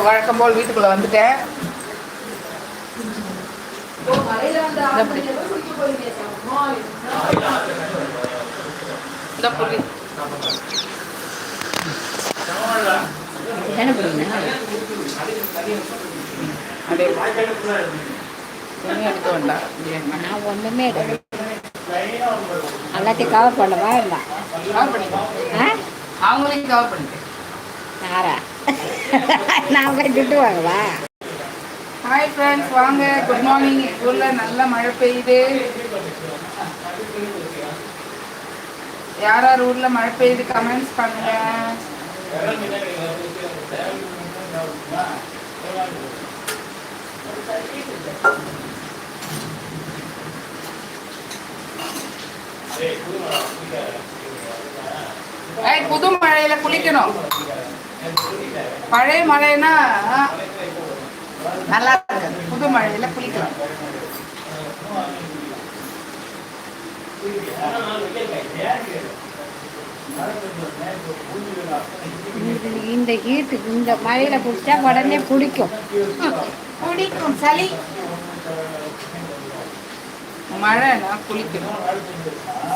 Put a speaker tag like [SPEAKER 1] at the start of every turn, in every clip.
[SPEAKER 1] இப்போ வழக்கம் போல் வீட்டுக்குள்ளே வந்துட்டேன். இந்த புள்ளி.
[SPEAKER 2] என்ன பண்ணுங்க
[SPEAKER 1] எடுக்க வேண்டாம்.
[SPEAKER 2] நான் ஒன்றுமே எல்லாத்தையும் கவர் பண்ணவா ஆ?
[SPEAKER 1] அவங்களையும் கவர் பண்ணிக்கோ
[SPEAKER 2] யாரா? நான் போய் திட்டுவாங்களா
[SPEAKER 1] ஹாய் ஃப்ரெண்ட்ஸ் வாங்க. குட் மார்னிங் ஊரில் நல்ல மழை பெய்யுது. யார் யார் ஊரில் மழை பெய்யுது? கமெண்ட்ஸ் பண்ணுங்க. புது மழையில குளிக்கணும். பழைய மழைனா நல்லா இருக்காது புது மழையில குளிக்கலாம்.
[SPEAKER 2] இந்த- ஹீட்டுக்கு இந்த மழையில குடிச்சா உடனே பிடிக்கும்
[SPEAKER 1] குளிக்கும் சளி. மழைனா குளிக்கணும்.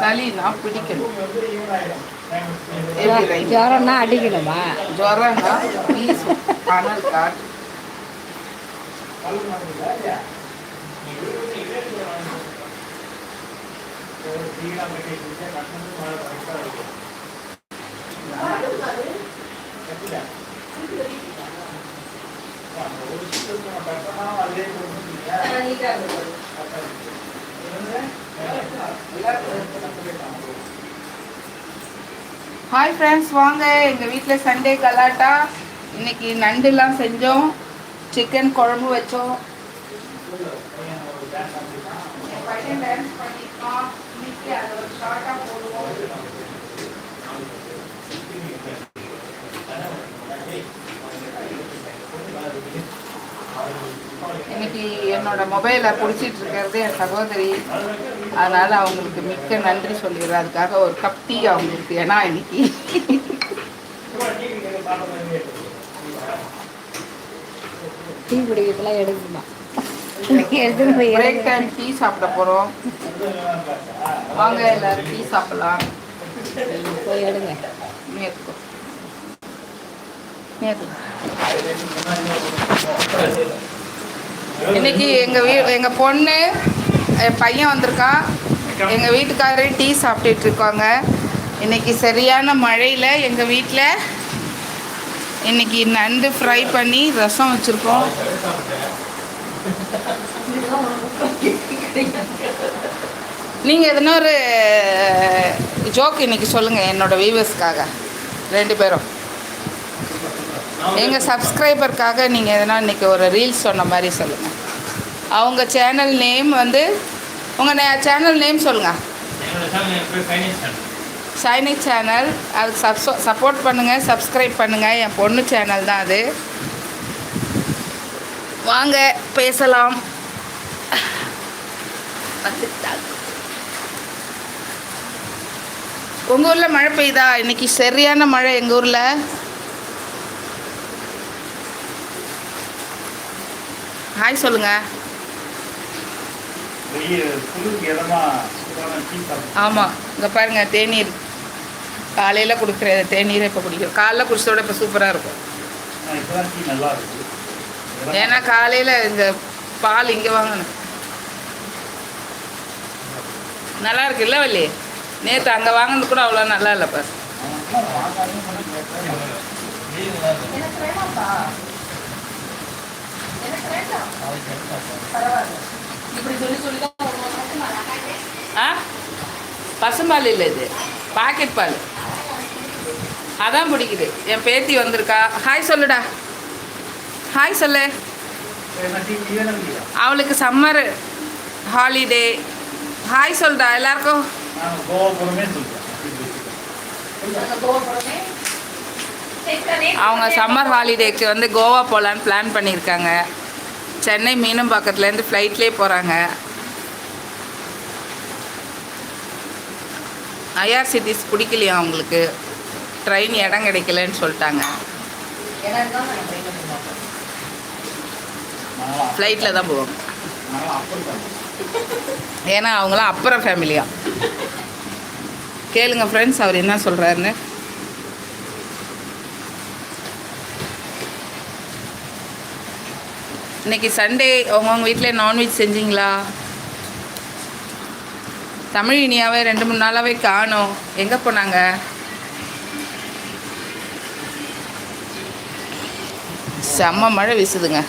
[SPEAKER 1] சளினா பிடிக்கணும்
[SPEAKER 2] ஜுரம்னா அடிக்கணுமா?
[SPEAKER 1] ஜுரம்னா அனல் ஹாய் ஃப்ரெண்ட்ஸ் வாங்க. எங்கள் வீட்டில் சண்டே கலாட்டா. இன்னைக்கு நண்டுலாம் செஞ்சோம். சிக்கன் குழம்பு வச்சோம். இன்னைக்கு என்னோட மொபைலை பிடிச்சிட்டு இருக்கிறது என் சகோதரி. அதனால அவங்களுக்கு மிக்க நன்றி சொல்லிடுறேன். அதுக்காக ஒரு கப் டீ அவங்களுக்கு. ஏன்னா இன்னைக்கு
[SPEAKER 2] டீ குடிக்கிறதுலாம் எடுக்குமா
[SPEAKER 1] பிரேக். டைம் டீ சாப்பிட போகிறோம் வாங்க எல்லாரும் டீ சாப்பிடலாம்.
[SPEAKER 2] போய் எடுங்க.
[SPEAKER 1] நேர்க்கோ இன்னைக்கு எங்க வீ எங்க பொண்ணு என் பையன் வந்திருக்கான் எங்கள் வீட்டுக்காரரே டீ சாப்பிட்டுட்டு இருக்காங்க. இன்னைக்கு சரியான மழையில் எங்கள் வீட்டில் இன்னைக்கு நண்டு ஃப்ரை பண்ணி ரசம் வச்சுருக்கோம். நீங்கள் எதனா ஒரு ஜோக் இன்னைக்கு சொல்லுங்க என்னோட வியூவர்ஸ்க்காக ரெண்டு பேரும். எங்கள் சப்ஸ்கிரைபருக்காக நீங்கள் எதனா இன்னைக்கு ஒரு ரீல்ஸ் சொன்ன மாதிரி சொல்லுங்கள் அவங்க சேனல் நேம் வந்து உங்கள் சேனல் நேம் சொல்லுங்கள் சைனிக் சேனல் அதுக்கு சப் சப்போர்ட் பண்ணுங்கள் சப்ஸ்கிரைப் பண்ணுங்கள் என் பொண்ணு சேனல் தான் அது. வாங்க பேசலாம். வந்துட்டாங்க. உங்க ஊர்ல மழை பெய்யுதா? இன்னைக்கு சரியான மழை எங்க ஊர்ல? ஹாய் சொல்லுங்க. ஆமாம் இங்கே பாருங்க தேநீர். காலையில் குடிக்கிற தேநீரை இப்போ குடிக்கிறோம் காலைல குடிச்சதோட இப்போ சூப்பராக இருக்கும். ஏன்னா காலையில் இந்த பால் இங்கே வாங்கணும் நல்லா இருக்கு இல்லை வள்ளி? நேற்று அங்கே வாங்கினது கூட அவ்வளோ நல்லா இல்லை பாரு. பரவாயில்ல. ஆ பசும்பால் இல்லை இது பாக்கெட் பால். அதான் பிடிக்குது. என் பேத்தி வந்திருக்கா. ஹாய் சொல்லுடா. ஹாய் சொல்லு? அவளுக்கு சம்மர் ஹாலிடே ஹாய் சொல்டா எல்லாருக்கும். அவங்க சம்மர் ஹாலிடேக்கு வந்து கோவா போகலான்னு பிளான் பண்ணியிருக்காங்க. சென்னை மீனம்பாக்கத்துலேருந்து ஃப்ளைட்லேயே போகிறாங்க ஐஆர்சிடிஸ் பிடிக்கலையா அவங்களுக்கு ட்ரெயின் இடம் கிடைக்கலன்னு சொல்லிட்டாங்க. ஃப்ளைட்டில் தான் போவாங்க. ஏன்னா அவங்களாம் அப்புறம் ஃபேமிலியாக கேளுங்க ஃப்ரெண்ட்ஸ் அவர் என்ன சொல்கிறாருன்னு இன்னைக்கு சண்டே அவங்கவுங்க வீட்டில் நான்வெஜ் செஞ்சீங்களா? தமிழ் இனியாவே ரெண்டு மூணு நாளாகவே காணோம். எங்கே போனாங்க? செம்ம மழை வீசுதுங்க.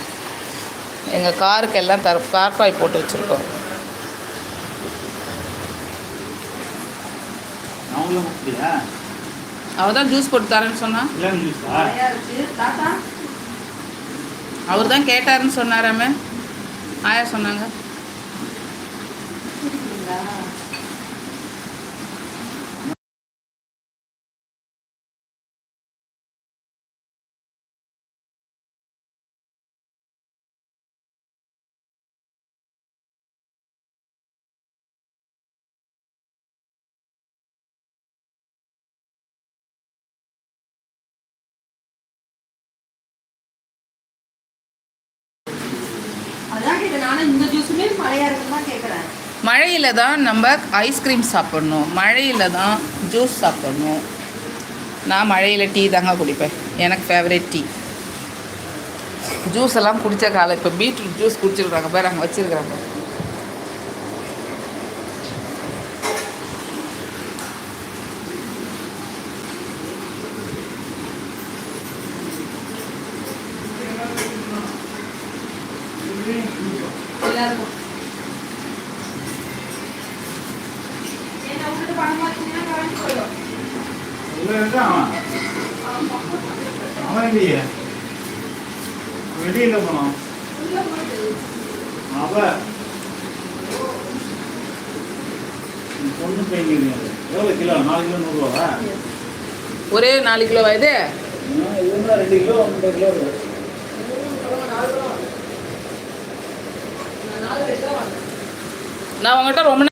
[SPEAKER 1] எங்கள் காருக்கு எல்லாம் தர கார்பாய் போட்டு வச்சுருக்கோம். அவள் தான் ஜூஸ் போட்டு தரேன்னு சொன்னா. அவர் தான் கேட்டாருன்னு சொன்னாராமே. ஆயா சொன்னாங்க.
[SPEAKER 2] ஆனால் இந்த ஜூஸுமே மழையாக இருக்குன்னு தான் கேட்குறேன்
[SPEAKER 1] மழையில் தான் நம்ம ஐஸ்கிரீம் சாப்பிட்ணும். மழையில் தான் ஜூஸ் சாப்பிட்ணும். நான் மழையில் டீ தாங்க குடிப்பேன். எனக்கு ஃபேவரட் டீ ஜூஸ் எல்லாம் குடித்த காலம் இப்போ பீட்ரூட் ஜூஸ் குடிச்சிருக்காங்க. பேர் அங்கே வச்சுருக்காங்க
[SPEAKER 3] அவன் இல்லையே. வெளியில போனான். அவ நீ பொண்ணு பையன் எவ்வளோ கிலோ? நாலு கிலோ நூறுரூவா
[SPEAKER 1] ஒரே நாலு கிலோ இது?
[SPEAKER 3] ரெண்டு கிலோ ஒன்றரை கிலோ
[SPEAKER 1] நான் உங்கள்கிட்ட ரொம்ப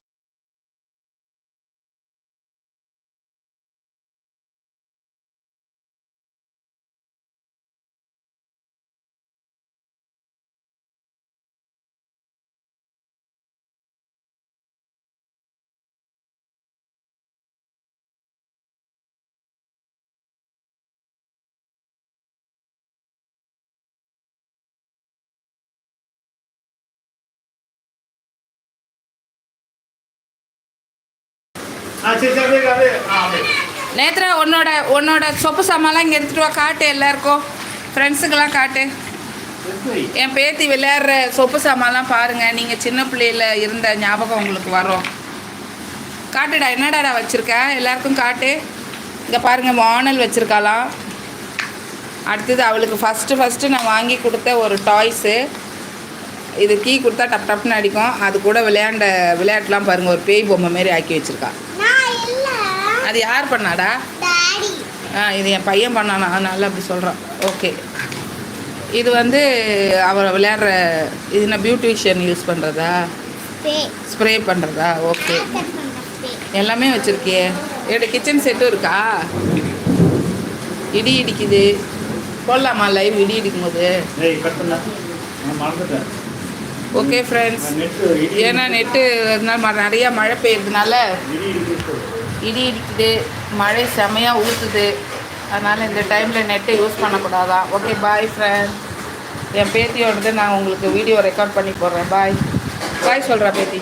[SPEAKER 1] நேத்ரா உன்னோட உன்னோட சொப்பு சாமான்லாம் இங்கே எடுத்துகிட்டு வா காட்டு எல்லாருக்கும். ஃப்ரெண்ட்ஸுக்கெல்லாம் காட்டு. என் பேத்தி விளையாடுற சொப்பு சாமான்லாம் பாருங்கள் நீங்கள் சின்ன பிள்ளையில் இருந்த ஞாபகம் உங்களுக்கு வரும். காட்டுடா என்னடாடா வச்சுருக்க? எல்லாருக்கும் காட்டு. இங்கே பாருங்கள் மானல் வச்சுருக்காளாம். அடுத்தது அவளுக்கு ஃபஸ்ட்டு ஃபஸ்ட்டு நான் வாங்கி கொடுத்த ஒரு டாய்ஸு இது கீ கொடுத்தா டப் டப்னு அடிக்கும். அது கூட விளையாண்ட விளையாட்டுலாம் பாருங்கள் ஒரு பேய் பொம்மை மாரி ஆக்கி வச்சுருக்கா. அது யார் பண்ணாடா?
[SPEAKER 4] டாடி
[SPEAKER 1] ஆ இது என் பையன் பண்ணானா? அதனால அப்படி சொல்கிறான் ஓகே. இது வந்து அவள் விளையாடுற இது என்ன பியூட்டிஷியன் யூஸ் பண்ணுறதா ஸ்ப்ரே பண்ணுறதா ஓகே. எல்லாமே வச்சுருக்கியே. என்னோட கிச்சன் செட்டும் இருக்கா? இடி இடிக்குது. போடலாமா லைவ் இடி இடிக்கும் போது ஓகே ஃப்ரெண்ட்ஸ் ஏன்னா நெட்டு நிறையா மழை பெய்யறதுனால
[SPEAKER 3] இடி
[SPEAKER 1] இடிக்குது மழை செமையாக ஊற்றுது அதனால் இந்த டைமில் நெட்டை யூஸ் பண்ணக்கூடாதான் ஓகே பாய் ஃப்ரெண்ட் என் பேத்தியோடது நான் உங்களுக்கு வீடியோ ரெக்கார்ட் பண்ணி போடுறேன். பாய் பாய் சொல்கிறா பேத்தி.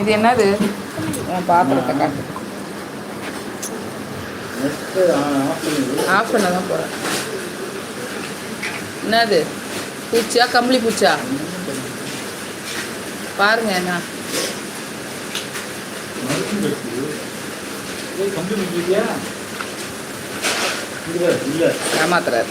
[SPEAKER 3] இது
[SPEAKER 1] என்னது? பாத்திரத்தை காட்டு.
[SPEAKER 3] ஆஃப்
[SPEAKER 1] பண்ண. தான் போகிறேன் என்னது? பூச்சியா? கம்பளி பூச்சா? பாருங்க என்ன ஏமாத்துறாரு.